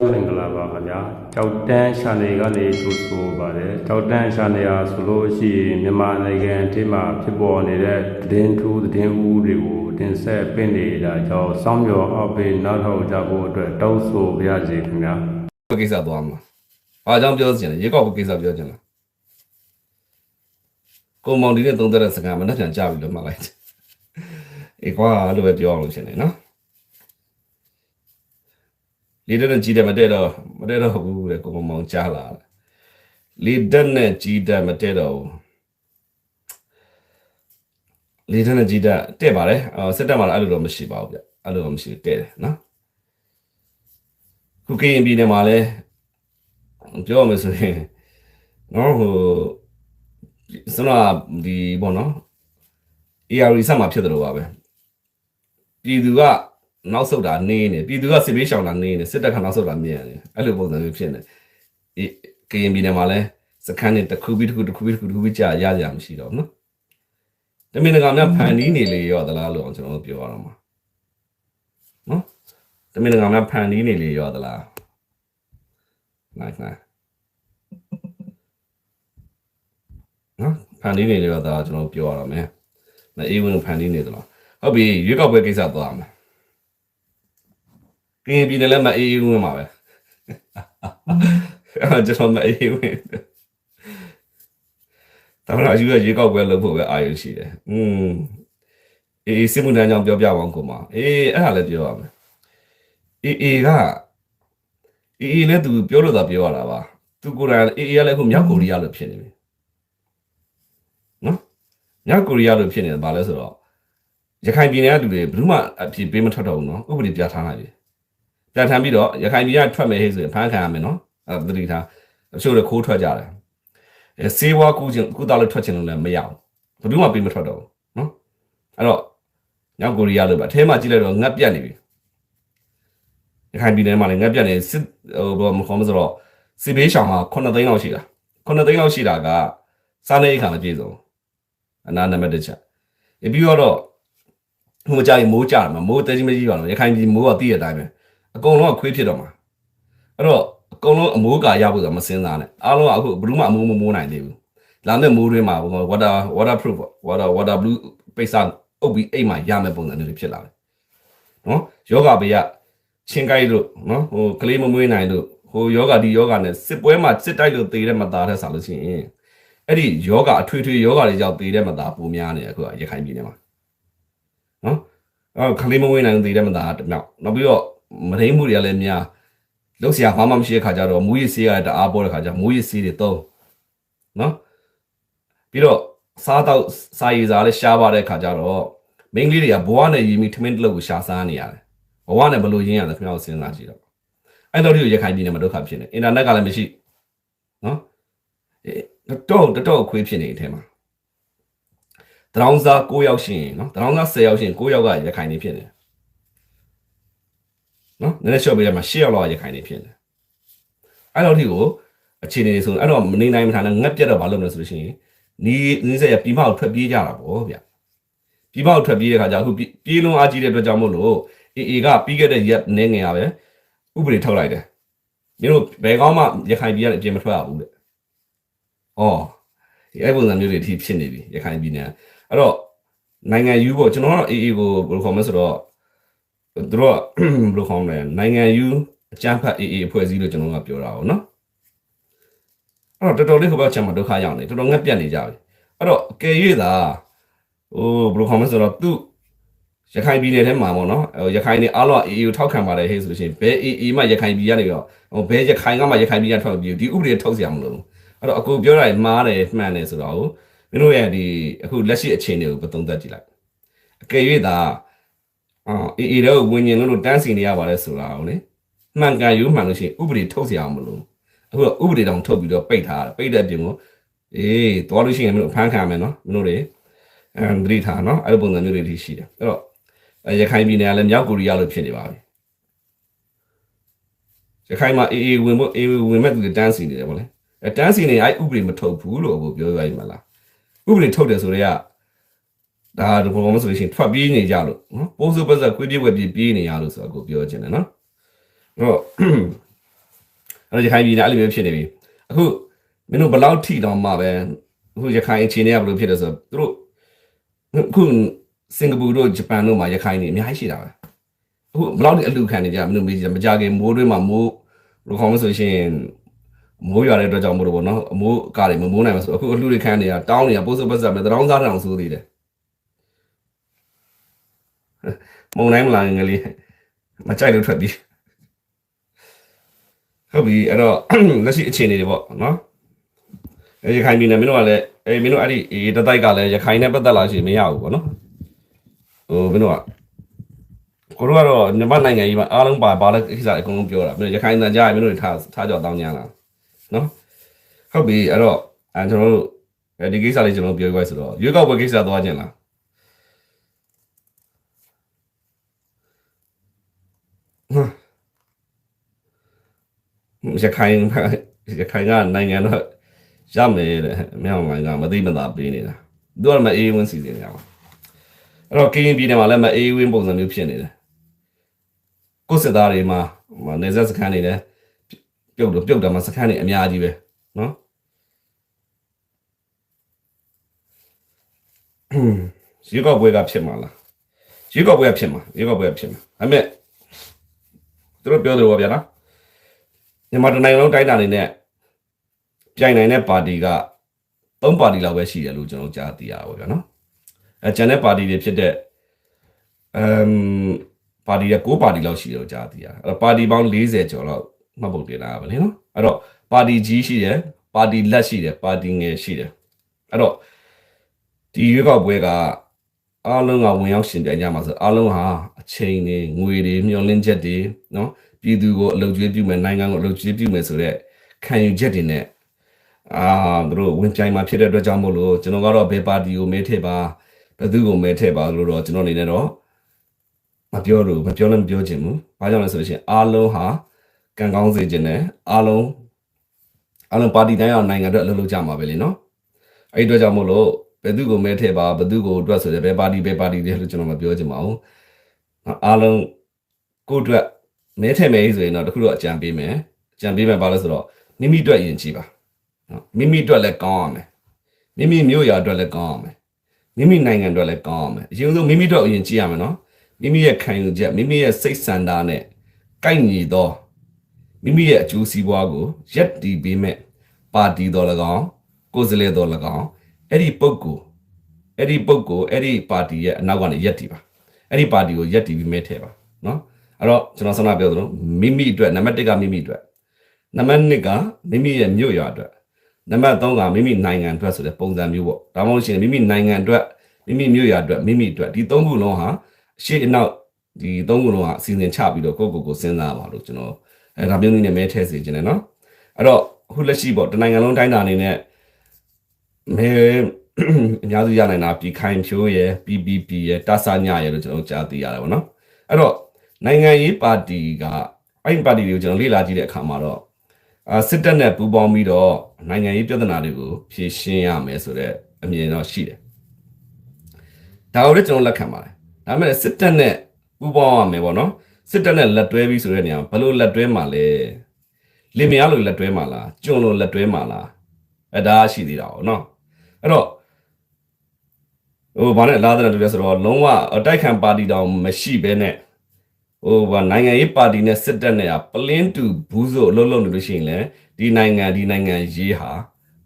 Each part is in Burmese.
မင်္ဂလာပါခင်ဗျာကြောက်တန်းရှာနေကနေကြိုဆိုပါတယ်ကြောက်တန်းရှာနေရဆိုလို့ရှိရင်မြန်မာနိုင်ငံအထိမှာဖြစ်ပေါ်နေတဲ့သတင်းထူးသတင်းဦးတွေကိုတင်ဆက်ပင့်နေတာကြောင့်စောင့်မျှော်အောက်ပေးနောက်ထောက်ကြဖို့အတွက်တောင်းဆိုပါရစေခင်ဗျာဘယ်ကိစ္စသွားမှာ။အားကြောင့်ပြောချင်တယ်ရေကောက်ဘယ်ကိစ္စပြောချင်လား။ကိုမောင်ဒီနဲ့သုံးသက်တဲ့စကားမနှက်ပြန်ကြပြီလို့မှတ်လိုက်တယ်။အေးကွာလို့ပဲပြောအောင်လို့ရှင်နေနော်။ လီဒနဲ့ကြီးတယ်မတည့်တော့မတည့်တော့ဘူးတဲ့ကိုမောင်ကြားလာတယ်။လီဒနဲ့ကြီးတယ်မတည့်တော့ဘူး။လီဒနဲ့ကြီးတယ်တဲ့ပါတယ်။အော်စစ်တပ်မှာလည်းအဲ့လိုတော့မရှိပါဘူးဗျ။အဲ့လိုတော့မရှိတဲ့တယ်နော်။ခုကရင်ပြည်နယ်မှာလည်းပြောရမယ်ဆိုရင်နော်ဟိုစနဒီဘောနော် AR ဆက်မှာဖြစ်တယ်လို့ပါပဲပြည်သူက နောက်ဆုတ်တာနေနေပြည်သူကစစ်ဘေးရှောင်တာနေနေစစ်တပ်ကနောက်ဆုတ်တာမြင်နေအဲ့လိုပုံစံမျိုးဖြစ်နေအေးကရင်ပြည်နယ်မှာလဲစခန်းနေတစ်ခုပြီးတစ်ခုတစ်ခုပြီးတစ်ခုတစ်ခုပြီးကြာရကြမရှိတော့ဘူးနော်တမင်တကာများဖန်တီးနေလေရောသလားလို့ကျွန်တော်တို့ပြောရတော့မှာနော်တမင်တကာများဖန်တီးနေလေရောသလား nice nice နော်ဖန်တီးနေတယ်တော့ကျွန်တော်ပြောရတော့မယ်မအေးဝင်ဖန်တီးနေတယ်လို့ဟုတ်ပြီရွေးကောက်ပွဲကိစ္စသွားမယ် ကင်းပြည်နယ်လည်းမအေးဝင်ပါပဲအဲ့ကျွန်တော်မအေးဝင်ဒါမှမဟုတ်အယူရရွေးကောက်ပွဲလုပ်ဖို့ပဲအာရုံရှိတယ်อืมအေးစစ်မှုထမ်းကြောင့်ပြောပြပါအောင်ကိုမအေးအဲ့ဒါလည်းပြောရမယ်အေးအေးကအေးအေးလည်းသူပြောလို့သာပြောရတာပါသူကိုယ်တိုင်အေးအေးကလည်းအခုမြောက်ကိုရီးယားလို့ဖြစ်နေပြီမြောက်ကိုရီးယားလို့ဖြစ်နေတယ်ဗာလဲဆိုတော့ရခိုင်ပြည်နယ်ကလူတွေဘယ်သူမှအဖြစ်ပေးမထွက်တော့ဘူးနော်ဥပဒေပြဋ္ဌာန်းလိုက်ပြီ ပြဋ္ဌာန်းပြီးတော့ရခိုင်ပြည်ကထွက်မယ်ဟဲ့ဆိုရင်ဖမ်းခံရမယ်နော်အဲသတိထားအချို့တွေခိုးထွက်ကြတယ်အဲစေဝါကူချင်းကုသလို့ထွက်ချင်လို့လည်းမရဘူးဘယ်သူမှပေးမထွက်တော့ဘူးနော်အဲ့တော့မြောက်ကိုရီးယားလို့ပဲအထဲမှာကြည့်လိုက်တော့ငတ်ပြတ်နေပြီရခိုင်ပြည်နယ်မှာလည်းငတ်ပြတ်နေစစ်ဟိုဘာမခေါ်မဆိုတော့စစ်ဘေးရှောင်မှာ9သိန်းလောက်ရှိတာ9သိန်းလောက်ရှိတာကစားနေအခါမပြေဆုံးအနာနံပါတ်တစ်ချက်။ပြီးတော့ဟိုမကြိုင်မိုးကြတယ်မှာမိုးတဲကြီးမကြီးပါတော့ရခိုင်ပြည်မိုးကတည့်ရတဲ့အတိုင်းပဲ အကုန်လုံးကခွေးဖြစ်တော့မှာအဲ့တော့အကုန်လုံးအမိုးကာရဖို့ဆိုမစင်းစားနဲ့အားလုံးကအခုဘယ်သူမှအမိုးမမိုးနိုင်သေးဘူးလာမယ့်မိုးတွေမှာ water waterproof water water blue ပိတ်စာအုပ်ပြီးအိမ်မှာရမယ့်ပုံစံမျိုးတွေဖြစ်လာတယ်နော်ယောဂဘေးကချင်းကိုက်လို့နော်ဟိုကလေးမမွေးနိုင်လို့ဟိုယောဂဒီယောဂနဲ့စစ်ပွဲမှာစစ်တိုက်လို့သေတဲ့မသားတဲ့ဆာလို့ရှိရင်အဲ့ဒီယောဂအထွေထွေယောဂတွေကြောင့်သေတဲ့မသားပုံများနေအခုကရခိုင်ပြည်နယ်မှာနော်အော်ခလေးမဝေးနိုင်သေတဲ့မသားတမြောက်နောက်ပြီးတော့ မရင်းမှုတွေကလည်းများလောက်စရာဘာမှမရှိတဲ့ခါကျတော့မူရစ်ဆေးရတအားပေါ်တဲ့ခါကျမူရစ်ဆေးတွေသုံးနော်ပြီးတော့စားတော့စာရည်စာလည်းရှားပါတဲ့ခါကျတော့မိန်းကလေးတွေကဘဝနဲ့ရင်းမိထမင်းတစ်လုပ်ကိုရှားစားနေရတယ်ဘဝနဲ့ဘလို့ရင်းရလဲခင်ဗျားတို့စဉ်းစားကြည့်တော့အဲ့တော့ဒီရခိုင်ပြည်နယ်မှာဒုက္ခဖြစ်နေအင်တာနက်ကလည်းမရှိနော်တော့တော့အခွေးဖြစ်နေတဲ့အထဲမှာတရောင်းစား9ယောက်ရှိရင်နော်တရောင်းစား10ယောက်ရှိရင်9ယောက်ကရခိုင်နေဖြစ်နေတယ် နော်နည်းနည်းရှော့ပေးရမှာ10ယောက်လောက်ကရခိုင်နေဖြစ်နေအဲ့တော့ဒီကိုအခြေအနေဆိုအဲ့တော့မနေနိုင်မထားနဲ့ငက်ပြတ်တော့ဘာလုပ်မလဲဆိုလို့ရှိရင်နီးနီးစက်ရပြီးမောက်ထွက်ပြေးကြတာပေါ့ဗျပြီးမောက်ထွက်ပြေးတဲ့ခါကျအခုပြေးလုံးအားကြီးတဲ့အတွက်ကြောင့်မို့လို့အေအေကပြီးခဲ့တဲ့ရက်နေငယ်ရပဲဥပဒေထုတ်လိုက်တယ်မင်းတို့ဘယ်ကောင်းမှရခိုင်ပြည်ကနေအပြင်မထွက်ရဘူးတဲ့။အော်ဒီအဲ့ပုံစံမျိုးတွေအထိဖြစ်နေပြီရခိုင်ပြည်နယ်။အဲ့တော့နိုင်ငံယူပေါ့ကျွန်တော်ကတော့အေးအေးကိုဘယ်လိုခေါ်မလဲဆိုတော့ သူတို့က ဘယ်လိုခေါ်မလဲနိုင်ငံယူအကြမ်းဖက်အေးအေးအဖွဲ့အစည်းလို့ကျွန်တော်ကပြောတာပေါ့နော်။အဲ့တော့တော်တော်လေးခပတ်ချင်မှာဒုက္ခရောက်နေတော်တော်ငက်ပြတ်နေကြပြီ။အဲ့တော့အကယ်၍သာဟိုဘယ်လိုခေါ်မလဲဆိုတော့သူရခိုင်ပြည်နယ်ထဲမှာပေါ့နော်ဟိုရခိုင်နေအားလုံးအေးအေးကိုထောက်ခံပါတယ်ဟဲ့ဆိုလို့ရှိရင်ဘယ်အေးအေးမှရခိုင်ပြည်ကနေတော့ဟိုဘယ်ရခိုင်ကမှရခိုင်ပြည်ကထောက်ပြီးဒီဥပဒေထုတ်เสียမလို့ အဲ့တော့အကူပြောတာမှားတယ်မှန်တယ်ဆိုတော့မင်းတို့ရဲ့ဒီအခုလက်ရှိအခြေအနေကိုပသုံးသပ်ကြည့်လိုက်အကယ်၍သာ အော်အေးအေးတော့ဝิญဉ်လို့တန်းစီနေရပါလဲဆိုတာကိုလေမှန်ကန်ယူမှန်လို့ရှိရင်ဥပဒေထုတ်เสียအောင်မလို့အခုတော့ဥပဒေတောင်ထုတ်ပြီးတော့ပိတ်ထားတာပိတ်တဲ့အပြင်ကိုအေးတော်လို့ရှိရင်မင်းတို့ဖမ်းခံမယ်နော်မင်းတို့တွေအမ်ဒရီထားနော်အဲ့လိုပုံစံမျိုးတွေထိရှိတယ်အဲ့တော့ရခိုင်ပြည်နယ်ကလည်းမြောက်ကိုရီးယားလို့ဖြစ်နေပါပြီရခိုင်မှာအေးအေးဝင်ဖို့အေးဝင်မဲ့သူတွေတန်းစီနေတယ်ဗောလေ အဲတန်းစီနေအဲ့ဥပဒေမထုတ်ဘူးလို့အခုပြောရရင်မလားဥပဒေထုတ်တယ်ဆိုတော့ ဒါဒီပုံမှန်ဆိုလို့ရှိရင်ထွက်ပြေးနေကြလို့နော်ပိုးစုပတ်သက်ခွေးပြေးဝက်ပြေးပြေးနေရလို့ဆိုတော့အခုပြောချင်တယ်နော်အဲ့တော့အဲ့တော့ရခိုင်ပြည်နယ်အဲ့လိုမျိုးဖြစ်နေပြီအခုမင်းတို့ဘယ်လောက်ထိတောင်မှပဲအခုရခိုင်အခြေအနေကဘယ်လိုဖြစ်လဲဆိုတော့သူတို့အခုစင်ကာပူတို့ဂျပန်တို့မှာရခိုင်နေအများကြီးရှိတာပဲအခုဘယ်လောက်ဒီအလူခံနေကြမင်းတို့မေးကြည့်မကြခင်မိုးတွင်းမှာမိုးဘယ်လိုခေါ်မလဲဆိုရှင်မိုးရွာတဲ့အတွက်ကြောင့်မို့လို့ပေါ့နော်အမိုးအကားတွေမမိုးနိုင်ဘူးဆိုအခုအလှတွေခံနေတာတောင်းနေတာပိုးစုပ်ပတ်စပ်ပဲတရောင်းစားတောင်ဆိုသေးတယ် မုံနိုင်မလားငယ်လေးမကြိုက်လို့ထွက်ပြီးဟုတ်ပြီအဲ့တော့လက်ရှိအခြေအနေတွေပေါ့နော်အဲရခိုင်ပြည်နယ်မင်းတို့ကလည်းအဲမင်းတို့အဲ့ဒီအေးတတိုက်ကလည်းရခိုင်နဲ့ပတ်သက်လာရှိရင်မရဘူးပေါ့နော်ဟိုမင်းတို့ကကိုတို့ကတော့မြန်မာနိုင်ငံကြီးမှာအားလုံးပါပါလဲကိစ္စအကုန်လုံးပြောတာမင်းတို့ရခိုင်တန်ကြားရင်မင်းတို့တွေထားထားကြောက်တောင်းကြလားနော်ဟုတ်ပြီအဲ့တော့အဲကျွန်တော်တို့အဲဒီကိစ္စလေးကျွန်တော်တို့ပြောကြပါဆိုတော့ရွေးကောက်ပွဲကိစ္စသွားခြင်းလား ရခိုင်ရခိုင်ကနိုင်ငံတော့ရမယ်တဲ့မြောက်နိုင်ငံကမသိမသာပေးနေတာသူကမအေးဝင်းစီစဉ်နေတာပါအဲ့တော့ကရင်ပြည်နယ်မှာလည်းမအေးဝင်းပုံစံမျိုးဖြစ်နေတယ်ကိုယ်စစ်သားတွေမှာဟိုနေဆက်စခန်းတွေလည်းပြုတ်တော့ပြုတ်တယ်မှာစခန်းတွေအများကြီးပဲနော်ရေကောက်ပွဲကဖြစ်မှာလားရေကောက်ပွဲကဖြစ်မှာရေကောက်ပွဲကဖြစ်မှာဒါပေမဲ့သူတို့ပြောတယ်ဘောဗျာနော် မြန်မာတိုင်းနိုင်ငံလုံးတိုင်းတာနေနဲ့ပြိုင်နိုင်တဲ့ပါတီက၃ပါတီလောက်ပဲရှိတယ်လို့ကျွန်တော်ကြားသိရပါဗျာနော်အဲကျန်တဲ့ပါတီတွေဖြစ်တဲ့အမ်ပါတီက9ပါတီလောက်ရှိတယ်လို့ကြားသိရတယ်အဲ့တော့ပါတီပေါင်း40ကျော်လောက်မှတ်ပုံတင်လာပါလေနော်အဲ့တော့ပါတီကြီးရှိတယ်ပါတီလက်ရှိတယ်ပါတီငယ်ရှိတယ်အဲ့တော့ဒီရွေးကောက်ပွဲကအားလုံးကဝင်ရောက်ရှင်ပြိုင်ကြမှာဆိုအားလုံးဟာအချိန်တွေငွေတွေမျှော်လင့်ချက်တွေနော် ပြည်သူကိုအလုပ်ကျွေးပြုမယ်နိုင်ငံကိုအလုပ်ကျွေးပြုမယ်ဆိုတော့ခံယူချက်တွေနဲ့အာသူတို့ဝင်ကြိုင်မှာဖြစ်တဲ့အတွက်ကြောင့်မို့လို့ကျွန်တော်ကတော့ဘယ်ပါတီကိုမဲထည့်ပါဘယ်သူကိုမဲထည့်ပါလို့တော့ကျွန်တော်အနေနဲ့တော့မပြောလို့မပြောလည်းမပြောချင်ဘူး။ဘာကြောင့်လဲဆိုလို့ရှိရင်အားလုံးဟာကံကောင်းစေခြင်းနဲ့အားလုံးအားလုံးပါတီတိုင်းအောင်နိုင်ငံအတွက်အလုပ်လုပ်ကြမှာပဲလေနော်။အဲ့ဒီအတွက်ကြောင့်မို့လို့ဘယ်သူကိုမဲထည့်ပါဘယ်သူကိုအတွက်ဆိုတဲ့ဘယ်ပါတီဘယ်ပါတီတွေလို့ကျွန်တော်မပြောချင်ပါဘူး။အားလုံးကိုယ့်အတွက် မဲထည့်မယ်ဆိုရင်တော့တခုတော့အကြံပေးမယ်အကြံပေးမယ်ဘာလို့ဆိုတော့မိမိအတွက်ယဉ်ကြည့်ပါနော်မိမိအတွက်လည်းကောင်းအောင်မယ်မိမိမျိုးရာအတွက်လည်းကောင်းအောင်မယ်မိမိနိုင်ငံအတွက်လည်းကောင်းအောင်မယ်အရင်ဆုံးမိမိအတွက်ယဉ်ကြည့်ရမယ်နော်မိမိရဲ့ခံယူချက်မိမိရဲ့စိတ်ဆန္ဒနဲ့ကိုက်ညီသောမိမိရဲ့အကျိုးစီးပွားကိုရက်တည်ပေးမဲ့ပါတီတော်၎င်းကိုယ်စားလှယ်တော်၎င်းအဲ့ဒီပုဂ္ဂိုလ်အဲ့ဒီပုဂ္ဂိုလ်အဲ့ဒီပါတီရဲ့အနောက်ကနေရက်တည်ပါအဲ့ဒီပါတီကိုရက်တည်ပြီးမဲထည့်ပါနော် အဲ့တော့ကျွန်တော်ဆန္ဒပြောသလိုမိမိအတွက်နံပါတ်1ကမိမိအတွက်နံပါတ်2ကမိမိရဲ့မြို့ရွာအတွက်နံပါတ်3ကမိမိနိုင်ငံအတွက်ဆိုတဲ့ပုံစံမျိုးပေါ့ဒါမှမဟုတ်ရှင်မိမိနိုင်ငံအတွက်မိမိမြို့ရွာအတွက်မိမိအတွက်ဒီ3ခုလုံးဟာအရှိအနောက်ဒီ3ခုလုံးဟာအစီအစဉ်ချပြီးတော့ကိုယ့်ကိုယ်ကိုစဉ်းစားပါလို့ကျွန်တော်အဲဒါမျိုးနည်းနဲ့မဲထည့်စေခြင်းနဲ့နော်အဲ့တော့အခုလက်ရှိပေါ့တနိုင်ငံလုံးတိုင်းတာအနေနဲ့မဲအများစုရနိုင်တာပြည်ခိုင်ဖြိုးရယ် PPP ရယ်တာဆာညရယ်လို့ကျွန်တော်ကြားသိရတယ်ပေါ့နော်အဲ့တော့ နိုင်ငံရေးပါတီကအဲ့ဒီပါတီတွေကိုကျွန်တော်လေ့လာကြည့်တဲ့အခါမှာတော့အာစစ်တပ်နဲ့ပူးပေါင်းပြီးတော့နိုင်ငံရေးပြဿနာတွေကိုဖြေရှင်းရမယ်ဆိုတဲ့အမြင်တော့ရှိတယ်။ဒါကိုလည်းကျွန်တော်လက်ခံပါတယ်။ဒါပေမဲ့စစ်တပ်နဲ့ပူးပေါင်းရမယ်ပေါ့နော်။စစ်တပ်နဲ့လက်တွဲပြီးဆိုတဲ့နေရာဘယ်လိုလက်တွဲမှာလဲ။လင်မယားလိုလက်တွဲမှာလား။ကျွန်းလိုလက်တွဲမှာလား။အဲဒါရှိသေးတာပေါ့နော်။အဲ့တော့ဟိုဘာနဲ့လာတဲ့တူလဲဆိုတော့လုံးဝအတိုက်ခံပါတီတောင်မရှိဘဲနဲ့ ဟိုဗာနိုင်ငံရေးပါတီနဲ့စစ်တပ်နဲ့ပလင်းတူဘူးဆိုအလုံးလုံးနေလို့ရှိရင်လည်းဒီနိုင်ငံဒီနိုင်ငံရေးဟာ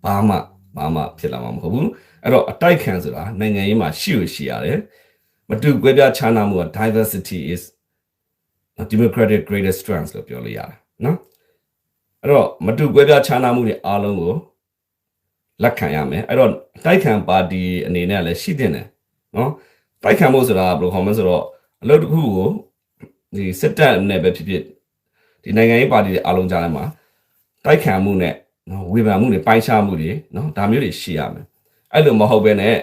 ဘာမှဘာမှဖြစ်လာမှာမဟုတ်ဘူးအဲ့တော့အတိုက်ခံဆိုတာနိုင်ငံရေးမှာရှိရရှိရတယ်မတူကွဲပြားခြားနားမှုက diversity is a democratic greatest strength လို့ပြောလို့ရတယ်နော်အဲ့တော့မတူကွဲပြားခြားနားမှုတွေအားလုံးကိုလက်ခံရမယ်အဲ့တော့အတိုက်ခံပါတီအနေနဲ့လည်းရှိတဲ့တယ်နော်တိုက်ခံဖို့ဆိုတာဘယ်လိုခေါ်မလဲဆိုတော့အလုပ်တစ်ခုကို ဒီစစ်တပ်နဲ့ပဲဖြစ်ဖြစ်ဒီနိုင်ငံရေးပါတီတွေအားလုံးကြားထဲမှာတိုက်ခံမှုနဲ့နော်ဝေဖန်မှုတွေပိုင်းခြားမှုတွေနော်ဒါမျိုးတွေရှိရမယ်အဲ့လိုမဟုတ်ဘဲနဲ့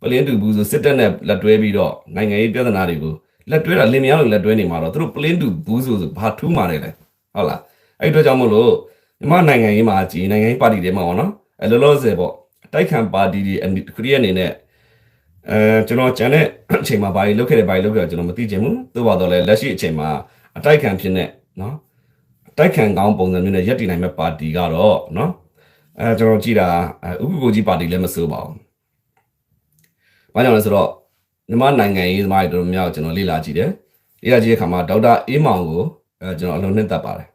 ပလင်းတူဘူးဆိုစစ်တပ်နဲ့လက်တွဲပြီးတော့နိုင်ငံရေးပြဿနာတွေကိုလက်တွဲတာလင်မယားလိုလက်တွဲနေမှာတော့သူတို့ပလင်းတူဘူးဆိုဆိုဘာထူးမှာလဲလေဟုတ်လားအဲ့ဒီတော့ကြောင့်မို့လို့မြန်မာနိုင်ငံရေးမှာကြည်နိုင်ငံရေးပါတီတွေမှာပေါ့နော်အဲ့လောလောဆယ်ပေါ့အတိုက်ခံပါတီတွေခရီးအနေနဲ့ အဲကျွန်တော်ကျန်တဲ့အချိန်မှာဘာတွေလုပ်ခဲ့တယ်ဘာတွေလုပ်ခဲ့တယ်ကျွန်တော်မသိချင်ဘူးသို့ပါတော့လဲလက်ရှိအချိန်မှာအတိုက်ခံဖြစ်နေနော်တိုက်ခံကောင်းပုံစံမျိုးနဲ့ရက်တည်နိုင်မဲ့ပါတီကတော့နော်အဲကျွန်တော်ကြည့်တာဥက္ကုကိုကြီးပါတီလည်းမစိုးပါဘူး။ဘာကြောင့်လဲဆိုတော့မြန်မာနိုင်ငံရေးသမားတွေတော်တော်များများကျွန်တော်လေ့လာကြည့်တယ်။လေ့လာကြည့်တဲ့အခါမှာဒေါက်တာအေးမောင်ကိုအဲကျွန်တော်အလုံးနှစ်သက်ပါတယ်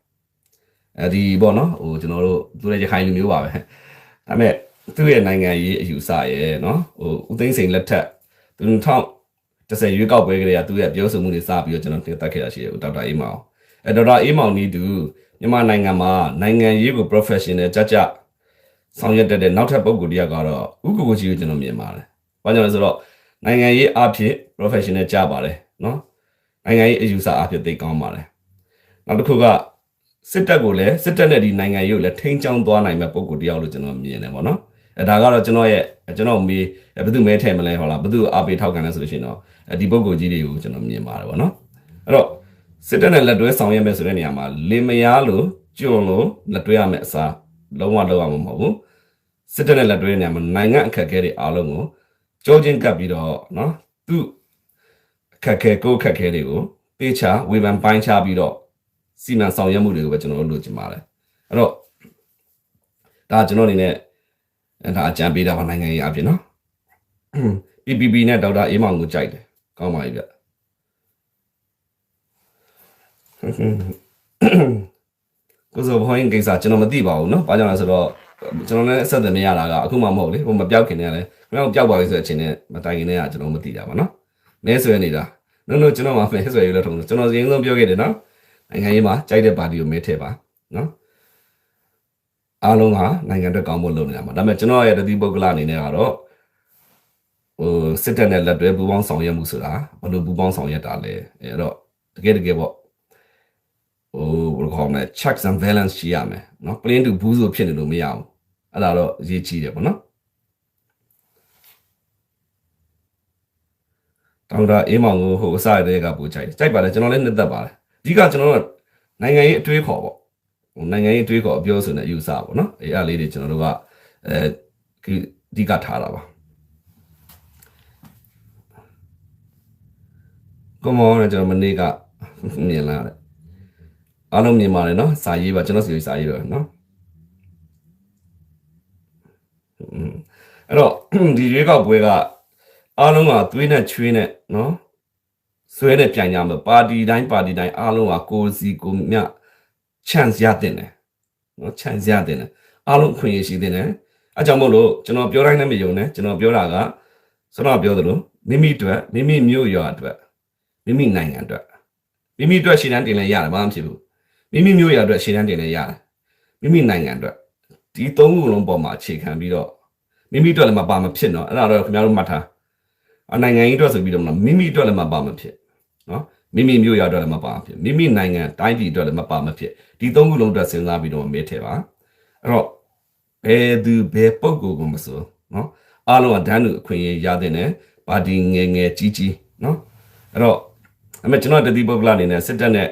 ။အဲဒီပေါ့နော်ဟိုကျွန်တော်တို့သူလည်းရခိုင်လူမျိုးပါပဲ။ဒါပေမဲ့ သူ့ရဲ့နိုင်ငံရေးအယူဆရဲ့နော်ဟိုဦးသိန်းစိန်လက်ထက်သူထောင်တစ်ဆယ်ရွေးကောက်ပွဲကလေးကသူ့ရဲ့ပြောဆိုမှုတွေစပြီးတော့ကျွန်တော်တင်သက်ခဲ့ရရှိတယ်ဒေါက်တာအေးမောင်အဲဒေါက်တာအေးမောင်နီတူမြန်မာနိုင်ငံမှာနိုင်ငံရေးကို professional ကြကြဆောင်ရွက်တတ်တဲ့နောက်ထပ်ပုဂ္ဂိုလ်တစ်ယောက်ကတော့ဥက္ကုကိုကြီးကိုကျွန်တော်မြင်ပါတယ်။ဘာကြောင့်လဲဆိုတော့နိုင်ငံရေးအဖြစ် professional ကြပါတယ်နော်နိုင်ငံရေးအယူဆအဖြစ်သိကောင်းပါတယ်။နောက်တစ်ခုကစစ်တပ်ကိုလည်းစစ်တပ်နဲ့ဒီနိုင်ငံရေးကိုလည်းထိန်းချောင်းသွားနိုင်မဲ့ပုံကိုတယောက်လို့ကျွန်တော်မြင်တယ်ပေါ့နော် အဲဒါကတော့ကျွန်တော်ရဲ့ကျွန်တော်မေးဘယ်သူမဲထဲမလဲဟောလားဘယ်သူအားပေးထောက်ခံလဲဆိုလို့ရှိရင်တော့ဒီပုံကိုကြီးတွေကိုကျွန်တော်မြင်ပါတယ်ပေါ့နော်အဲ့တော့စစ်တပ်နဲ့လက်တွဲဆောင်ရွက်မယ်ဆိုတဲ့နေရာမှာလင်မယားလို့ကျွန်းလို့လက်တွဲရမယ်အစားလုံးဝလုံးဝမဟုတ်ဘူးစစ်တပ်နဲ့လက်တွဲနေရာမှာနိုင်ငံအခက်အခဲတွေအားလုံးကိုကြောချင်းကပ်ပြီးတော့နော်သူ့အခက်အခဲကိုယ့်အခက်အခဲတွေကိုတေချာဝေဖန်ပိုင်းခြားပြီးတော့စီမံဆောင်ရွက်မှုတွေကိုပဲကျွန်တော်တို့လိုချင်ပါတယ်အဲ့တော့ဒါကျွန်တော်အနေနဲ့ အဲ့ဒါအကြံပေးတာပါနိုင်ငံရေးအပြင်နော် PPP နဲ့ဒေါက်တာအေးမောင်ကိုကြိုက်တယ်ကောင်းပါပြီဗျကိုစောဘိုင်းကိစ္စကျွန်တော်မသိပါဘူးနော်ဘာကြောင့်လဲဆိုတော့ကျွန်တော်လည်းအဆက်အသွယ်မရတာကအခုမှမဟုတ်လေဟိုမပြောက်ခင်တည်းကလည်းခင်ဗျားတို့ပျောက်ပါပြီဆိုတဲ့အချိန်နဲ့မတိုင်ခင်တည်းကကျွန်တော်မသိတာပါနော်မဲဆွဲနေတာနော်နော်ကျွန်တော်မှမဲဆွဲရလို့ထုံးကျွန်တော်အရင်ဆုံးပြောခဲ့တယ်နော်နိုင်ငံရေးမှာကြိုက်တဲ့ပါတီကိုမဲထည့်ပါနော် အားလုံးဟာနိုင်ငံအတွက်ကောင်းဖို့လုပ်နေတာမှာဒါပေမဲ့ကျွန်တော်ရဲ့တတိပုဂ္ဂလအနေနဲ့ကတော့ဟိုစစ်တပ်နဲ့လက်တွဲပူးပေါင်းဆောင်ရွက်မှုဆိုတာဘယ်လိုပူးပေါင်းဆောင်ရွက်တာလဲအဲ့တော့တကယ်တကယ်ပေါ့ဟိုဘယ်လိုခေါ်မလဲ checks and balance ရှိရမယ်နော် plain to blue ဆိုဖြစ်နေလို့မရဘူးအဲ့ဒါတော့အရေးကြီးတယ်ပေါ့နော်တောင်တာအေးမောင်ကိုဟိုအစရတဲ့ကပူကြိုက်တယ်ကြိုက်ပါလေကျွန်တော်လည်းနှစ်သက်ပါတယ်အဓိကကျွန်တော်တို့နိုင်ငံရေးအတွေးခေါ်ပေါ့ဟို နိုင်ငံရေးအတွေးခေါ်အပြောဆိုနေအယူဆပေါ့နော်အဲအားလေးတွေကျွန်တော်တို့ကအဲအဓိကထားတာပါကမောနဲ့ကျွန်တော်မနေ့ကမြင်လာတယ်အားလုံးမြင်ပါတယ်နော်စာရေးပါကျွန်တော်စီစာရေးပါနော်အဲ့တော့ဒီရွေးကောက်ပွဲကအားလုံးကသွေးနဲ့ချွေးနဲ့နော်ဆွဲတဲ့ပြန်ကြမှာပါတီတိုင်းပါတီတိုင်းအားလုံးကကိုစီကိုမြချ န်စရတင်တယ်နော်ချန်စရတင်တယ်အားလုံးခွင့်ရရှိတင်တယ်အဲကြောင့်မို့လို့ကျွန်တော်ပြောတိုင်းလည်းမယုံနဲ့ကျွန်တော်ပြောတာကဆိုတော့ပြောသလိုမိမိအတွက်မိမိမျိုးရွာအတွက်မိမိနိုင်ငံအတွက်မိမိအတွက်ရှင်းတန်းတင်လဲရတယ်ဘာမှမဖြစ်ဘူးမိမိမျိုးရွာအတွက်ရှင်းတန်းတင်လဲရတယ်မိမိနိုင်ငံအတွက်ဒီသုံးခုလုံးပေါ်မှာအခြေခံပြီးတော့မိမိအတွက်လည်းမပါမဖြစ်တော့အဲ့ဒါတော့ခင်ဗျားတို့မှတ်ထားအနိုင်ငံရေးအတွက်ဆိုပြီးတော့မိမိအတွက်လည်းမပါမဖြစ်နော် မိမိမျိုးရအတွက်လည်းမပါဖြစ်မိမိနိုင်ငံတိုင်းပြည်အတွက်လည်းမပါမဖြစ်ဒီသုံးခုလုံးအတွက်စဉ်းစားပြီးတော့မေးထဲပါအဲ့တော့ဘယ်သူဘယ်ပုဂ္ဂိုလ်ကိုမဆိုနော်အားလုံးကဒန်းသူအခွင့်အရေးရတဲ့နဲ့ပါတီငယ်ငယ်ကြီးကြီးနော်အဲ့တော့အမေကျွန်တော်တတိပုဂ္ဂလအနေနဲ့စစ်တပ်နဲ့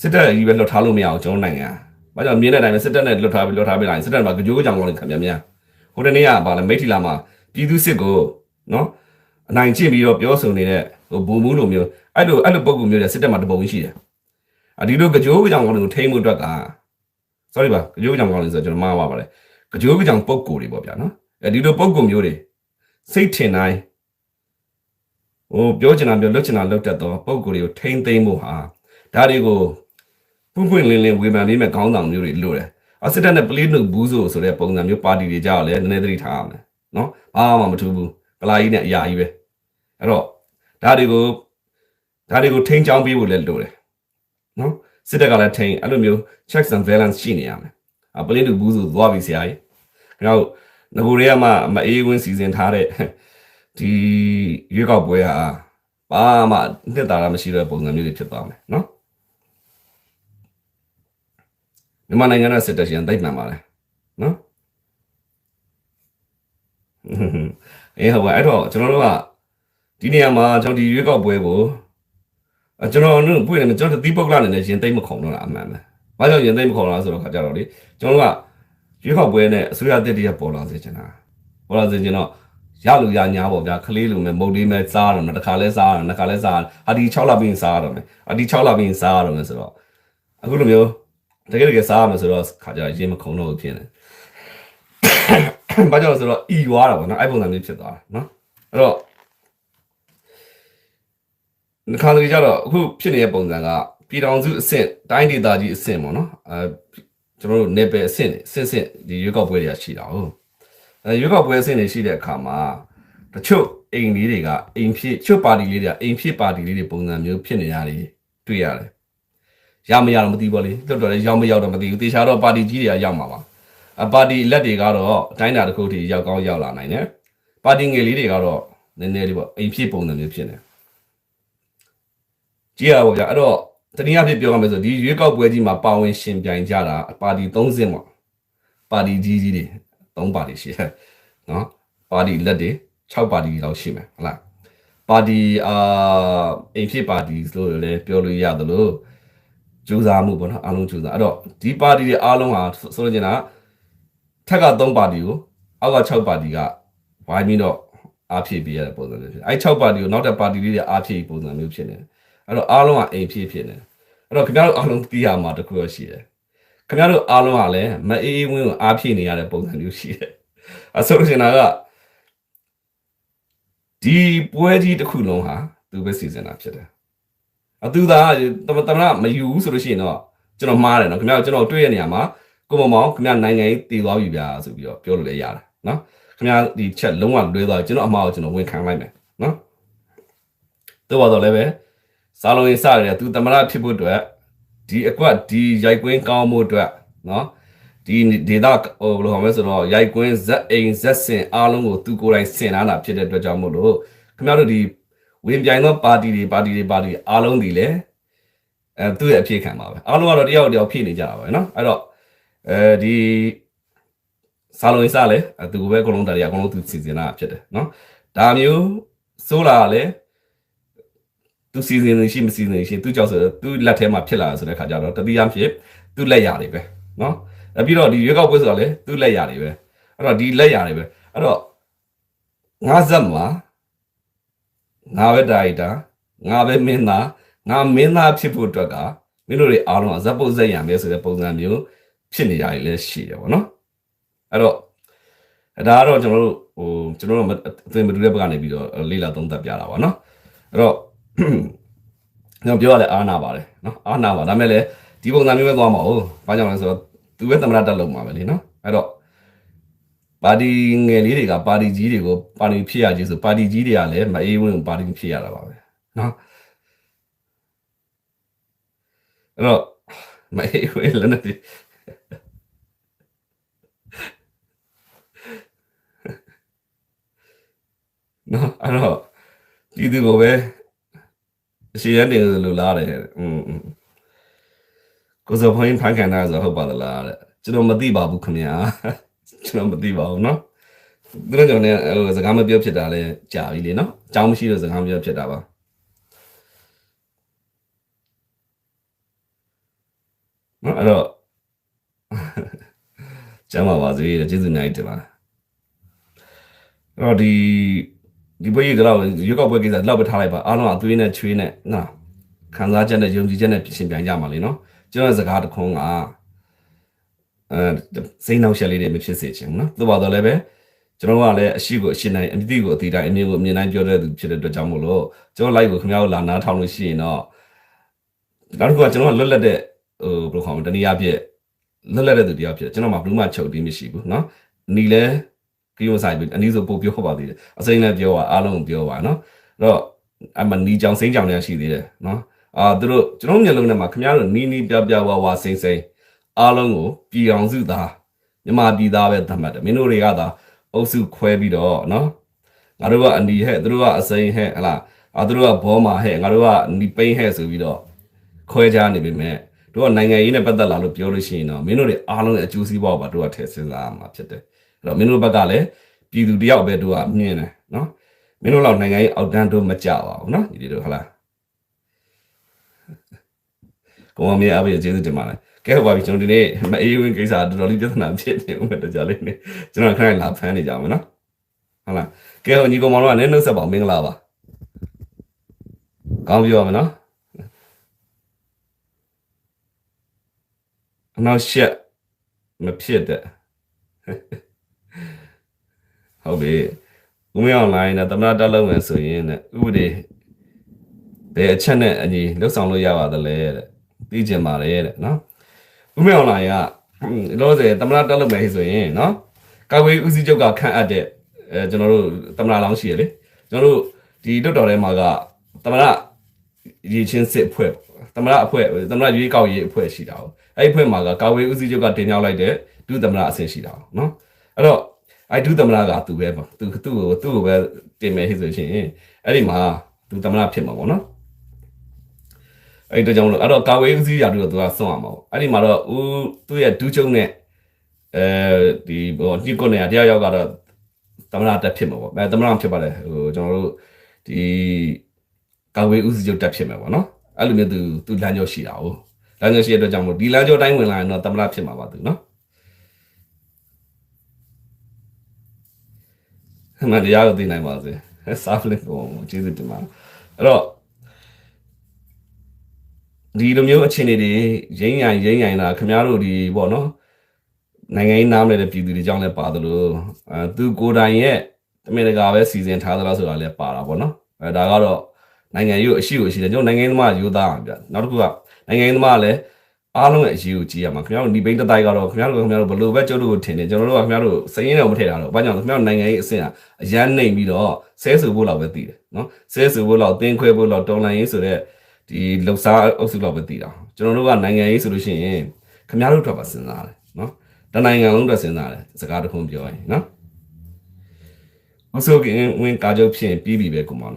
စစ်တပ်ကြီးပဲလွတ်ထားလို့မရအောင်ကျွန်တော်နိုင်ငံဘာကြောင့်မြင်းတဲ့အတိုင်းပဲစစ်တပ်နဲ့လွတ်ထားပြီးလွတ်ထားပြီးလာရင်စစ်တပ်မှာကြိုးကြောင်ကောင်းနေခံများများဟိုတနေ့ကပါလဲမိထီလာမှာပြည်သူစစ်ကိုနော်အနိုင်ကျင့်ပြီးတော့ပြောဆိုနေတဲ့ ဟိုဘူမူးလိုမျိုးအဲ့လိုအဲ့လိုပုံကူမျိုးတွေစစ်တပ်မှာတပုံရှိတယ်အဒီလိုကြိုးကြောင်ကောင်းတွေကိုထိမ့်မှုအတွက်က sorry ပါကြိုးကြောင်ကောင်းတွေဆိုကျွန်တော်မှားပါပါတယ်ကြိုးကြောင်ပုံကူတွေပေါ့ဗျာနော်အဲ့ဒီလိုပုံကူမျိုးတွေစိတ်ထင်တိုင်းဟိုပြောချင်တာပြောလုပ်ချင်တာလုပ်တတ်တော့ပုံကူတွေကိုထိမ့်သိမ့်ဖို့ဟာဒါတွေကိုပွင့်ပွင့်လင်းလင်းဝေဖန်လေးမဲ့ခေါင်းဆောင်မျိုးတွေလို့တယ်အစစ်တပ်နဲ့ပလေးနုဘူးဆိုဆိုတဲ့ပုံစံမျိုးပါတီတွေကြောက်လဲနည်းနည်းသတိထားရမယ်နော်ဘာမှမထူးဘူးပလာကြီးနဲ့အရာကြီးပဲအဲ့တော့ ဒါတွေကိုဒါတွေကိုထိန်းချောင်းပေးဖို့လည်းလိုတယ်နော်စစ်တပ်ကလည်းထိန်းအဲ့လိုမျိုး checks and balance ရှိနေရမယ်အပလင်းတူဘူးဆိုသွားပြီဆရာကြီးကျွန်တော်ငကိုတွေကမှမအေးဝင်းစီစဉ်ထားတဲ့ဒီရွေးကောက်ပွဲဟာဘာမှနှစ်သာရမရှိတဲ့ပုံစံမျိုးတွေဖြစ်သွားမယ်နော်မြန်မာနိုင်ငံရဲ့စစ်တပ်ရှင်တိတ်မှန်ပါလေနော်အေးဟုတ်ပါအဲ့တော့ကျွန်တော်တို့က ဒီနေရာမှာကျွန်တော်ဒီရွေးကောက်ပွဲကိုအကျွန်တော်တို့ပွင့်နေကျွန်တော်တီးပုတ်ကလာနေနေရင်တိတ်မခုံတော့တာအမှန်ပဲ။ဘာကြောင့်ရင်တိတ်မခုံလားဆိုတော့ခါကြတော့လေကျွန်တော်တို့ကရွေးကောက်ပွဲနဲ့အစိုးရတက်တည်းပေါ်လာစေချင်တာ။ပေါ်လာစေချင်တော့ရလူရညာပေါ့ဗျာခလေးလူမဲ့မုတ်လေးမဲ့စားရမယ်တစ်ခါလဲစားရမယ်တစ်ခါလဲစားဟာဒီ6လပြီးရင်စားရတော့မယ်။ဟာဒီ6လပြီးရင်စားရတော့မယ်ဆိုတော့အခုလိုမျိုးတကယ်တကယ်စားရမယ်ဆိုတော့ခါကြရင်မခုံတော့ဘူးဖြစ်နေဘာကြောင့်လဲဆိုတော့ဤွားတာပေါ့နော်အဲ့ပုံစံမျိုးဖြစ်သွားတာနော်အဲ့တော့ ဒီခါလေးကြတော့အခုဖြစ်နေတဲ့ပုံစံကပြည်တော်စုအဆင့်တိုင်းဒေသကြီးအဆင့်ပေါ့နော်အဲကျွန်တော်တို့နေပယ်အဆင့်အဆင့်ဆင့်ဒီရွေးကောက်ပွဲတွေကရှိတာဟုတ်အဲရွေးကောက်ပွဲအဆင့်တွေရှိတဲ့အခါမှာတချို့အိမ်လေးတွေကအိမ်ဖြစ်ချွတ်ပါတီလေးတွေကအိမ်ဖြစ်ပါတီလေးတွေပုံစံမျိုးဖြစ်နေရတယ်တွေ့ရတယ်ရမရတော့မသိဘူးလေတော်တော်လေးရောက်မရောက်တော့မသိဘူးတေချာတော့ပါတီကြီးတွေကရောက်မှာပါအပါတီလက်တွေကတော့အတိုင်းတာတစ်ခုထိရောက်ကောင်းရောက်လာနိုင်တယ်ပါတီငယ်လေးတွေကတော့နည်းနည်းလေးပေါ့အိမ်ဖြစ်ပုံစံမျိုးဖြစ်နေ ကြည့်ရပါဗျာအဲ့တော့တနည်းအားဖြင့်ပြောရမယ်ဆိုဒီရွေးကောက်ပွဲကြီးမှာပါဝင်ရှင်ပြိုင်ကြတာပါတီ၃ဆင့်ပေါ့ပါတီကြီးကြီးတွေ၃ပါတီရှိတယ်နော်ပါတီလက်တွေ6ပါတီလောက်ရှိမယ်ဟုတ်လားပါတီအာအိမ်ဖြစ်ပါတီလို့လည်းပြောလို့ရတယ်လို့ကြိုးစားမှုပေါ့နော်အားလုံးကြိုးစားအဲ့တော့ဒီပါတီတွေအားလုံးဟာဆိုလို့ကျင်တာထက်က3ပါတီကိုအောက်က6ပါတီကဝိုင်းပြီးတော့အားဖြည့်ပေးရတဲ့ပုံစံမျိုးဖြစ်အဲ့6ပါတီကိုနောက်တဲ့ပါတီလေးတွေအားဖြည့်ပုံစံမျိုးဖြစ်နေတယ် အဲ့တော့အားလုံးကအိမ်ဖြစ်ဖြစ်နေတယ်အဲ့တော့ခင်ဗျားတို့အားလုံးသိရမှာတခုရရှိတယ်ခင်ဗျားတို့အားလုံးကလည်းမအေးအေးဝင်းကိုအားဖြည့်နေရတဲ့ပုံစံမျိုးရှိတယ်အဆိုလို့ကျင်တာကဒီပွဲကြီးတစ်ခုလုံးဟာသူပဲစီစဉ်တာဖြစ်တယ်အတူသာတမတမမယူဘူးဆိုလို့ရှိရင်တော့ကျွန်တော်မှားတယ်နော်ခင်ဗျားကျွန်တော်တွေ့ရနေရမှာကိုမမောင်ခင်ဗျားနိုင်ငံရေးတည်သွားပြီဗျာဆိုပြီးတော့ပြောလို့လည်းရတယ်နော်ခင်ဗျားဒီချက်လုံးဝလွဲသွားကျွန်တော်အမှားကိုကျွန်တော်ဝန်ခံလိုက်မယ်နော်တော့ပါတော့လည်းပဲ စားလုံးရင်စရတယ်သူတမရဖြစ်ဖို့အတွက်ဒီအကွက်ဒီရိုက်ကွင်းကောင်းမှုအတွက်နော်ဒီဒေတာဟိုဘယ်လိုဟောမလဲဆိုတော့ရိုက်ကွင်းဇက်အိမ်ဇက်စင်အားလုံးကိုသူကိုယ်တိုင်ဆင်လာတာဖြစ်တဲ့အတွက်ကြောင့်မို့လို့ခင်ဗျားတို့ဒီဝင်ပြိုင်သောပါတီတွေပါတီတွေပါတီအားလုံးဒီလေအဲသူ့ရဲ့အဖြစ်ခံပါပဲအားလုံးကတော့တယောက်တယောက်ဖြစ်နေကြတာပဲเนาะအဲ့တော့အဲဒီစားလုံးစလဲသူကပဲအကုန်လုံးတရားအကုန်လုံးသူစီစဉ်တာဖြစ်တယ်เนาะဒါမျိုးဆိုလာလဲ သူစီစဉ်နေရှိမစီစဉ်နေရှိသူကြောက်ဆိုသူလက်ထဲမှာဖြစ်လာဆိုတဲ့ခါကျတော့တတိယဖြစ်သူလက်ရတယ်ပဲနော်အပြီးတော့ဒီရွေးကောက်ပွဲဆိုတာလေသူလက်ရတယ်ပဲအဲ့တော့ဒီလက်ရတယ်ပဲအဲ့တော့ငါးဇက်မှာငါပဲဒါရိုက်တာငါပဲမင်းသားငါမင်းသားဖြစ်ဖို့အတွက်ကမင်းတို့တွေအားလုံးကဇက်ပုတ်ဇက်ရမယ်ဆိုတဲ့ပုံစံမျိုးဖြစ်နေကြရည်လည်းရှိတယ်ပေါ့နော်အဲ့တော့ဒါကတော့ကျွန်တော်တို့ဟိုကျွန်တော်တို့အသွင်မတူတဲ့ဘက်ကနေပြီးတော့လေးလာသုံးသပ်ပြတာပါနော်အဲ့တော့ ကျွန်တော်ပြောရလဲအားနာပါတယ်နော်အားနာပါဒါမဲ့လည်းဒီပုံစံမျိုးပဲသွားမှာဟုတ်ဘာကြောင့်လဲဆိုတော့သူပဲသမရတက်လုံးမှာပဲလေနော်အဲ့တော့ပါတီငယ်လေးတွေကပါတီကြီးတွေကိုပါတီဖြစ်ရကြီးဆိုပါတီကြီးတွေကလည်းမအေးဝင်ပါတီဖြစ်ရတာပါပဲနော်အဲ့တော့မအေးဝင်လည်းနေနော်အဲ့တော့ဒီသူကိုပဲ အရှိရနေလို့လားတယ်อืมကိုစောဖွင့်ဖန်ကန်တာဆိုဟုတ်ပါသလားတဲ့ကျွန်တော်မသိပါဘူးခင်ဗျာကျွန်တော်မသိပါဘူးเนาะသူတို့ကြောင့်လည်းဟိုစကားမပြောဖြစ်တာလဲကြာပြီလေเนาะအကြောင်းမရှိလို့စကားမပြောဖြစ်တာပါနော်အဲ့တော့ကျမ်းပါပါစေကျေးဇူးများတင်ပါတယ်အဲ့တော့ဒီ ဒီပွဲကြီးကတော့ရွက်ကောက်ပွဲကိစ္စလောက်ပဲထားလိုက်ပါအားလုံးအသွေးနဲ့ချွေးနဲ့နော်ခံစားချက်နဲ့ယုံကြည်ချက်နဲ့ပြင်ပြိုင်ကြမှာလေနော်ကျွန်တော်စကားတစ်ခွန်းကအဲစိတ်နှောက်ရှက်လေးတွေမဖြစ်စေချင်ဘူးနော်သို့ပါတော့လည်းပဲကျွန်တော်ကလည်းအရှိကိုအရှိနိုင်အမြင့်ကိုအတိတိုင်းအမြင့်ကိုအမြင်တိုင်းပြောတဲ့သူဖြစ်တဲ့အတွက်ကြောင့်မို့လို့ကျွန်တော် live ကိုခင်ဗျားတို့လာနားထောင်လို့ရှိရင်တော့နောက်တစ်ခုကကျွန်တော်လွတ်လပ်တဲ့ဟိုဘယ်လိုခေါ်မလဲတနည်းအားဖြင့်လွတ်လပ်တဲ့သူတရားဖြစ်ကျွန်တော်မှဘယ်သူမှချုပ်ပြီးမရှိဘူးနော်နီလဲ ကိယောဆိုင်ပြီးအနည်းဆုံးပို့ပြောပါသေးတယ်အစိမ့်နဲ့ပြောပါအားလုံးပြောပါနော်အဲ့တော့အမနီကြောင်စိမ့်ကြောင်လည်းရှိသေးတယ်နော်အာသူတို့ကျွန်တော်မျက်လုံးထဲမှာခင်ဗျားတို့နီးနီးပြပြဝါဝါစိမ့်စိမ့်အားလုံးကိုပြည်အောင်စုသားမြမပြည်သားပဲသတ်မှတ်တယ်မင်းတို့တွေကသာအုပ်စုခွဲပြီးတော့နော်ငါတို့ကအနီဟဲ့သူတို့ကအစိမ့်ဟဲ့ဟလားအာသူတို့ကဘောမာဟဲ့ငါတို့ကနီပိန်းဟဲ့ဆိုပြီးတော့ခွဲခြားနေပြီမဲ့တို့ကနိုင်ငံရေးနဲ့ပတ်သက်လာလို့ပြောလို့ရှိရင်တော့မင်းတို့တွေအားလုံးရဲ့အကျိုးစီးပွားပါတို့ကထည့်စဉ်းစားမှာဖြစ်တယ် အဲ့တော့မင်းတို့ဘက်ကလည်းပြည်သူတယောက်ပဲတို့ကမြင်တယ်နော်မင်းတို့လောက်နိုင်ငံရေးအောက်တန်းတို့မကြပါဘူးနော်ဒီတို့ဟုတ်လားကိုမမေအားပေးကျေးဇူးတင်ပါတယ်ကဲဟုတ်ပါပြီကျွန်တော်ဒီနေ့မအေးဝင်ကိစ္စတော်တော်လေးပြဿနာဖြစ်နေဦးမယ်တကြလေးနေကျွန်တော်ခဏလာဖမ်းနေကြမယ်နော်ဟုတ်လားကဲဟိုညီကောင်မောင်တို့ကလည်းနှုတ်ဆက်ပါမင်္ဂလာပါကောင်းပြောရမယ်နော်အနောက်ရှက်မဖြစ်တဲ့ ဟုတ်ပြီဦးမင်းအောင်လိုင်းနဲ့သမ္မတတက်လုံးမယ်ဆိုရင်တဲ့ဥပဒေဘယ်အချက်နဲ့အညီလှုပ်ဆောင်လို့ရပါသလဲတဲ့သိကျင်ပါတယ်တဲ့နော်ဦးမင်းအောင်လိုင်းကလောဆယ်သမ္မတတက်လုံးမယ်ဆိုရင်နော်ကာဝေးဦးစီးချုပ်ကခန့်အပ်တဲ့အဲကျွန်တော်တို့သမ္မတလောင်းရှိရလေကျွန်တော်တို့ဒီလွတ်တော်ထဲမှာကသမ္မတရေချင်းစစ်အဖွဲ့သမ္မတအဖွဲ့သမ္မတရွေးကောက်ရေးအဖွဲ့ရှိတာ哦အဲ့ဒီအဖွဲ့မှာကကာဝေးဦးစီးချုပ်ကတင်မြှောက်လိုက်တဲ့ဒုသမ္မတအဆင့်ရှိတာ哦နော်အဲ့တော့ အဲ့ဒုသမ္မတကသူပဲပေါ့သူသူ့ကိုသူ့ကိုပဲတင်မယ်ဆိုရှင်အဲ့ဒီမှာသူသမ္မတဖြစ်မှာပေါ့နော်အဲ့ဒီတော့ကြောင့်လို့အဲ့တော့ကာဝေးဦးစီးရာတို့ကသူကစွန့်ရမှာပေါ့အဲ့ဒီမှာတော့ဦးသူ့ရဲ့ဒူးချုံနဲ့အဲဒီဟိုညစ်ကိုနေရတရားရောက်ကတော့သမ္မတတက်ဖြစ်မှာပေါ့အဲသမ္မတဖြစ်ပါတယ်ဟိုကျွန်တော်တို့ဒီကာဝေးဦးစီးချုပ်တက်ဖြစ်မှာပေါ့နော်အဲ့လိုမျိုးသူသူလမ်းကြောရှိတာ哦လမ်းကြောရှိတဲ့အတွက်ကြောင့်မို့ဒီလမ်းကြောတိုင်းဝင်လာရင်တော့သမ္မတဖြစ်မှာပါသူနော် မတရားကိုသိနိုင်ပါစေစာဖလစ်ကိုကျေးဇူးတင်ပါတယ်အဲ့တော့ဒီလိုမျိုးအခြေအနေတွေရင်းရိုင်ရင်းရိုင်လာခင်ဗျားတို့ဒီပေါ့နော်နိုင်ငံရေးနားမလဲတဲ့ပြည်သူတွေကြောင့်လည်းပါသလိုအဲသူကိုယ်တိုင်ရဲ့တမင်တကာပဲစီစဉ်ထားသလားဆိုတာလည်းပါတာပေါ့နော်အဲဒါကတော့နိုင်ငံရေးကိုအရှိကိုရှိတယ်ကျွန်တော်နိုင်ငံရေးသမားယူသားအောင်ပြနောက်တစ်ခုကနိုင်ငံရေးသမားလည်း အားလုံးရဲ့အရေးကိုကြည့်ရမှာခင်ဗျားတို့ဒီဘိန်းတတိုက်ကတော့ခင်ဗျားတို့ခင်ဗျားတို့ဘလို့ပဲကျုပ်တို့ကိုထင်တယ်ကျွန်တော်တို့ကခင်ဗျားတို့စရင်တော့မထည့်တာတော့ဘာကြောင့်လဲခင်ဗျားတို့နိုင်ငံရေးအဆင့်ကအရန်နှိမ်ပြီးတော့ဆဲဆူဖို့လောက်ပဲတည်တယ်နော်ဆဲဆူဖို့လောက်တင်းခွဲဖို့လောက်တော်လန်ရေးဆိုတဲ့ဒီလှုပ်ရှားအုပ်စုလောက်ပဲတည်တာကျွန်တော်တို့ကနိုင်ငံရေးဆိုလို့ရှိရင်ခင်ဗျားတို့တော့ပါစဉ်းစားတယ်နော်တနိုင်ငံလုံးတော့စဉ်းစားတယ်စကားတစ်ခုပြောရင်နော်ဥဆိုကင်ဝင်ကာကြုတ်ဖြစ်ပြီးပြီပဲကွန်မောင်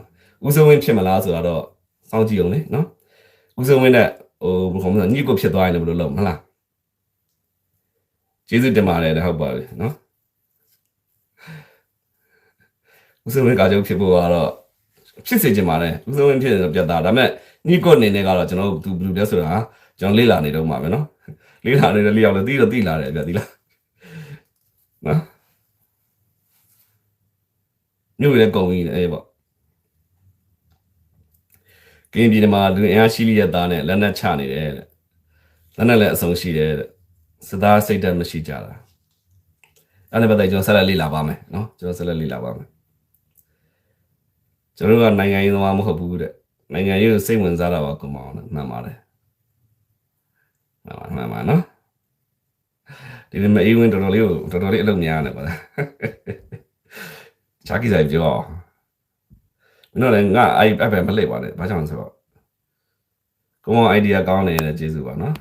ဥဆိုဝင်ဖြစ်မလားဆိုတော့စောင့်ကြည့်အောင်လေနော်ဥဆိုဝင်တဲ့ ဟိုဘယ်လိုမှညစ်ကိုဖြစ်သွားရင်လည်းဘယ်လိုလုပ်မလားကျေးဇူးတင်ပါတယ်ဟုတ်ပါပြီနော်ဥဆိုဝင်ကာကြုတ်ဖြစ်ဖို့ကတော့ဖြစ်စေချင်ပါတယ်ဥဆိုဝင်ဖြစ်တယ်ပြတ်သားဒါပေမဲ့ညစ်ကိုအနေနဲ့ကတော့ကျွန်တော်တို့သူဘယ်လိုလဲဆိုတာကျွန်တော်လေ့လာနေတော့မှာပဲနော်လေ့လာနေတဲ့လျောက်လည်းသိတော့သိလာတယ်ဗျာဒီလားနော်မြို့ရဲကုန်ကြီးအေးပေါ့ ကင်းပြည်မှာလူအင်အားရှိလျက်သားနဲ့လက်နက်ချနေတယ်တဲ့လက်နက်လည်းအဆုံးရှိတယ်တဲ့စသားစိတ်ဓာတ်မရှိကြတာအဲ့ဒါပဲကျွန်တော်ဆက်လက်လေ့လာပါမယ်နော်ကျွန်တော်ဆက်လက်လေ့လာပါမယ်ကျွန်တော်ကနိုင်ငံရေးသမားမဟုတ်ဘူးတဲ့နိုင်ငံရေးကိုစိတ်ဝင်စားတာပါကွန်မောင်နဲ့မှန်ပါတယ်မှန်ပါမှန်ပါနော်ဒီနေ့မအေးဝင်တော်တော်လေးကိုတော်တော်လေးအလုပ်များနေပါလားချာကီဆိုင်ပြော မင်းတို့လည်းငါအဲ့အပယ်မလှည့်ပါနဲ့ဘာကြောင့်လဲဆိုတော့ကောင်းကောင်း idea ကောင်းနေတဲ့ကျေးဇူးပါနော်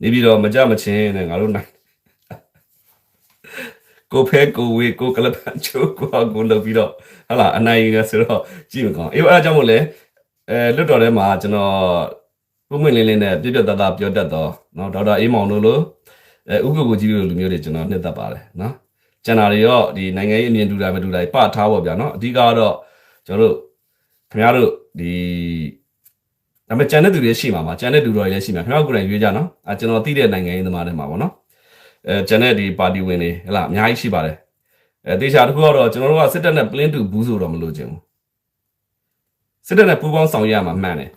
နေပြီးတော့မကြမချင်းနဲ့ငါတို့နိုင်ကိုဖဲကိုဝေကိုကလပန်ချိုကိုကိုလုပ်ပြီးတော့ဟလာအနိုင်ရဆိုတော့ကြည့်မကောင်းအေးအဲ့ဒါကြောင့်မို့လဲအဲလွတ်တော်ထဲမှာကျွန်တော်ပုံမှန်လေးလေးနဲ့ပြပြတတ်တာပြောတတ်တော့နော်ဒေါက်တာအေးမောင်တို့လိုအဲဥက္ကဋ္ဌကြီးတို့လိုလူမျိုးတွေကျွန်တော်နှစ်သက်ပါတယ်နော် ကျန်တာတွေတော့ဒီနိုင်ငံရေးအမြင်တူတာပဲတူတာပထားပေါ့ဗျာနော်အဓိကကတော့ကျွန်တော်တို့ခင်ဗျားတို့ဒီဒါပေမဲ့ကျန်တဲ့သူတွေရှိမှာပါကျန်တဲ့သူတွေလည်းရှိမှာခင်ဗျားကိုယ်တိုင်ရွေးကြနော်အဲကျွန်တော်သိတဲ့နိုင်ငံရေးသမားတွေမှာပေါ့နော်အဲကျန်တဲ့ဒီပါတီဝင်တွေဟဲ့လားအများကြီးရှိပါတယ်အဲတေချာတခုကတော့ကျွန်တော်တို့ကစစ်တပ်နဲ့ plan to ဘူးဆိုတော့မလို့ခြင်းဘူးစစ်တပ်နဲ့ပူးပေါင်းဆောင်ရွက်ရမှာမှန်တယ်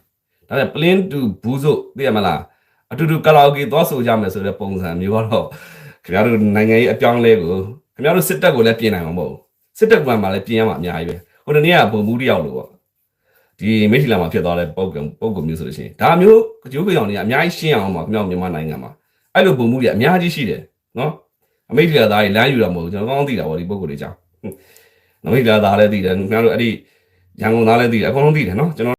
ဒါပေမဲ့ plan to ဘူးဆိုသိရမလားအတူတူကာလာအိုကေသွားဆိုကြမယ်ဆိုတဲ့ပုံစံမျိုးကတော့ခင်ဗျားတို့နိုင်ငံရေးအပြောင်းလဲကို ခင်ဗျားတို့စစ်တပ်ကိုလည်းပြင်နိုင်မှာမဟုတ်ဘူးစစ်တပ်ကမှလည်းပြင်ရမှာအများကြီးပဲဟိုတနေ့ကပုံမှုတယောက်လို့ပေါ့ဒီမိထီလာမှာဖြစ်သွားတဲ့ပုံကပုံကမျိုးဆိုလို့ရှိရင်ဒါမျိုးကြိုးကြောင်တွေကအများကြီးရှင်းအောင်ပါခင်ဗျားမြန်မာနိုင်ငံမှာအဲ့လိုပုံမှုတွေအများကြီးရှိတယ်နော်အမိထီလာသားကြီးလမ်းယူတာမဟုတ်ဘူးကျွန်တော်ကောင်းသိတာပေါ့ဒီပုံကိုတွေကြောင့်အမိထီလာသားလည်းသိတယ်ခင်ဗျားတို့အဲ့ဒီရန်ကုန်သားလည်းသိတယ်အကုန်လုံးသိတယ်နော်ကျွန်တော်